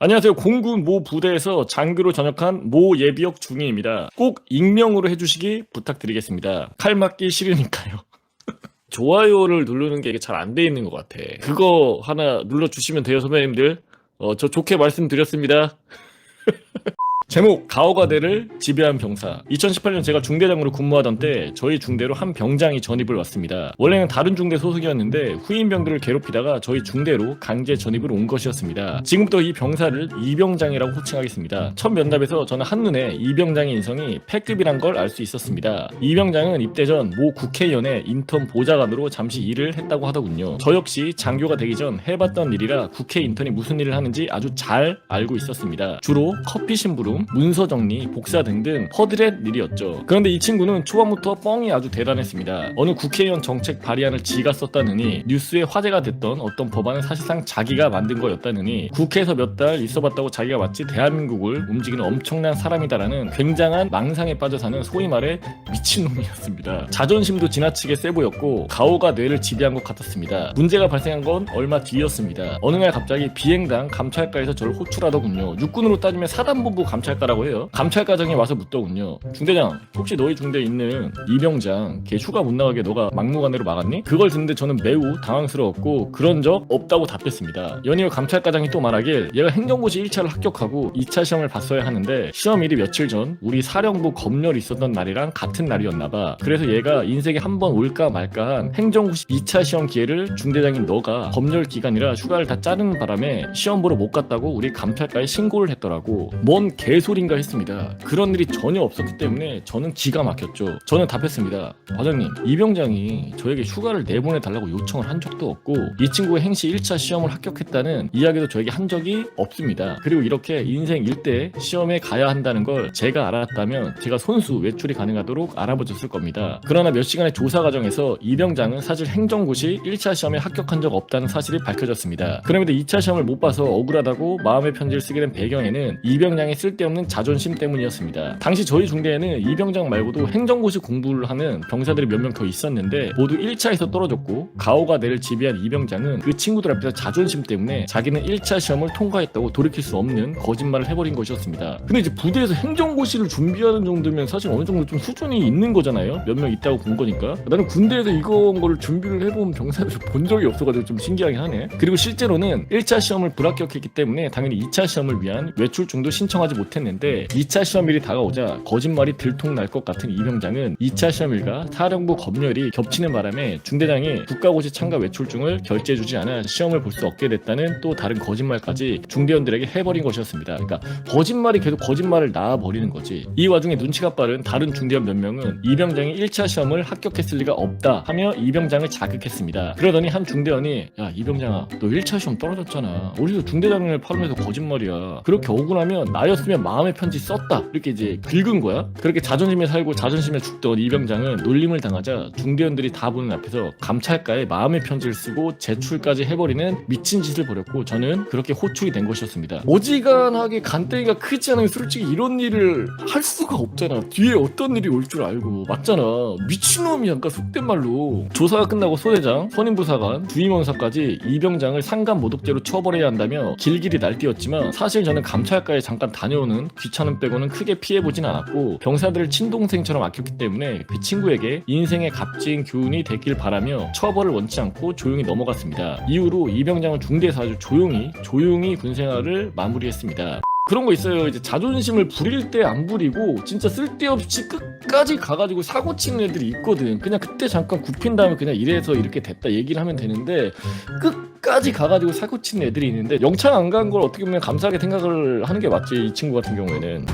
안녕하세요. 공군 모 부대에서 장교로 전역한 모 예비역 중위입니다. 꼭 익명으로 해주시기 부탁드리겠습니다. 칼 맞기 싫으니까요. 좋아요를 누르는 게잘안 돼 있는 것 같아. 그거 하나 눌러주시면 돼요, 선배님들. 어, 저 좋게 말씀드렸습니다. 제목. 가오가대를 지배한 병사. 2018년 제가 중대장으로 근무하던 때 저희 중대로 한 병장이 전입을 왔습니다. 원래는 다른 중대 소속이었는데 후임병들을 괴롭히다가 저희 중대로 강제 전입을 온 것이었습니다. 지금부터 이 병사를 이병장이라고 호칭하겠습니다. 첫 면담에서 저는 한눈에 이병장의 인성이 패급이란 걸 알 수 있었습니다. 이병장은 입대 전 모 국회의원의 인턴 보좌관으로 잠시 일을 했다고 하더군요. 저 역시 장교가 되기 전 해봤던 일이라 국회 인턴이 무슨 일을 하는지 아주 잘 알고 있었습니다. 주로 커피 심부름 문서 정리, 복사 등등 허드렛 일이었죠. 그런데 이 친구는 초반부터 뻥이 아주 대단했습니다. 어느 국회의원 정책 발의안을 지가 썼다느니 뉴스에 화제가 됐던 어떤 법안은 사실상 자기가 만든 거였다느니 국회에서 몇 달 있어봤다고 자기가 마치 대한민국을 움직이는 엄청난 사람이다라는 굉장한 망상에 빠져 사는 소위 말해 미친놈이었습니다. 자존심도 지나치게 세 보였고 가오가 뇌를 지배한 것 같았습니다. 문제가 발생한 건 얼마 뒤였습니다. 어느 날 갑자기 비행당 감찰과에서 저를 호출하더군요. 육군으로 따지면 사단본부 감찰 과라고 해요. 감찰과장이 와서 묻더군요. 중대장, 혹시 너희 중대에 있는 이병장, 걔 휴가 못 나가게 너가 막무가내로 막았니? 그걸 듣는데 저는 매우 당황스러웠고 그런 적 없다고 답했습니다. 연이어 감찰과장이 또 말하길 얘가 행정고시 1차를 합격하고 2차 시험을 봤어야 하는데 시험일이 며칠 전 우리 사령부 검열이 있었던 날이랑 같은 날이었나봐. 그래서 얘가 인생에 한 번 올까 말까 한 행정고시 2차 시험 기회를 중대장인 너가 검열 기간이라 휴가를 다 자르는 바람에 시험 보러 못 갔다고 우리 감찰과에 신고를 했더라고. 뭔개 소린가 했습니다. 그런 일이 전혀 없었기 때문에 저는 기가 막혔죠. 저는 답했습니다. 과장님, 이병장이 저에게 휴가를 내보내 달라고 요청을 한 적도 없고 이 친구의 행시 1차 시험을 합격했다는 이야기도 저에게 한 적이 없습니다. 그리고 이렇게 인생 1대 시험에 가야 한다는 걸 제가 알았다면 제가 손수 외출이 가능하도록 알아봐줬을 겁니다. 그러나 몇 시간의 조사 과정에서 이병장은 사실 행정고시 1차 시험에 합격한 적 없다는 사실이 밝혀졌습니다. 그럼에도 2차 시험을 못 봐서 억울하다고 마음의 편지를 쓰게 된 배경에는 이병장의 쓸데 없는 자존심 때문이었습니다. 당시 저희 중대에는 이병장 말고도 행정고시 공부를 하는 병사들이 몇 명 더 있었는데 모두 1차에서 떨어졌고 가오가 내를 지배한 이병장은 그 친구들 앞에서 자존심 때문에 자기는 1차 시험을 통과했다고 돌이킬 수 없는 거짓말을 해버린 것이었습니다. 근데 이제 부대에서 행정고시를 준비하는 정도면 사실 어느 정도 좀 수준이 있는 거잖아요. 몇 명 있다고 본 거니까. 나는 군대에서 이런 거를 준비를 해본 병사들을 본 적이 없어가지고 좀 신기하긴 하네. 그리고 실제로는 1차 시험을 불합격했기 때문에 당연히 2차 시험을 위한 외출중도 신청하지 못했 는데 2차 시험일이 다가오자 거짓말이 들통날 것 같은 이병장은 2차 시험일과 사령부 검열이 겹치는 바람에 중대장이 국가고시 참가 외출중을 결제해주지 않아 시험을 볼 수 없게 됐다는 또 다른 거짓말까지 중대원들에게 해버린 것이었습니다. 그러니까 거짓말이 계속 거짓말을 낳아버리는 거지. 이 와중에 눈치가 빠른 다른 중대원 몇 명은 이병장이 1차 시험을 합격했을 리가 없다 하며 이병장을 자극했습니다. 그러더니 한 중대원이 야 이병장아 너 1차 시험 떨어졌잖아. 어디서 중대장을 팔면서 거짓말이야. 그렇게 억울하면 나였으면 마음의 편지 썼다. 이렇게 이제 긁은 거야. 그렇게 자존심에 살고 자존심에 죽던 이병장은 놀림을 당하자 중대원들이 다 보는 앞에서 감찰과에 마음의 편지를 쓰고 제출까지 해버리는 미친 짓을 벌였고 저는 그렇게 호출이 된 것이었습니다. 어지간하게 간땡이가 크지 않으면 솔직히 이런 일을 할 수가 없잖아. 뒤에 어떤 일이 올 줄 알고 맞잖아. 미친놈이야. 그러니까 속된 말로 조사가 끝나고 소대장, 선임부사관, 주임원사까지 이병장을 상간 모독죄로 처벌해야 한다며 길길이 날뛰었지만 사실 저는 감찰과에 잠깐 다녀 오는 귀찮음 빼고는 크게 피해보진 않았고 병사들을 친동생처럼 아꼈기 때문에 그 친구에게 인생의 값진 교훈이 되길 바라며 처벌을 원치 않고 조용히 넘어갔습니다. 이후로 이병장은 중대에서 아주 조용히 조용히 군생활을 마무리했습니다. 그런 거 있어요. 이제 자존심을 부릴 때 안 부리고 진짜 쓸데없이 끝까지 가가지고 사고 치는 애들이 있거든. 그냥 그때 잠깐 굽힌 다음에 그냥 이래서 이렇게 됐다 얘기를 하면 되는데 끝까지 가가지고 사고 치는 애들이 있는데 영창 안 간 걸 어떻게 보면 감사하게 생각을 하는 게 맞지 이 친구 같은 경우에는.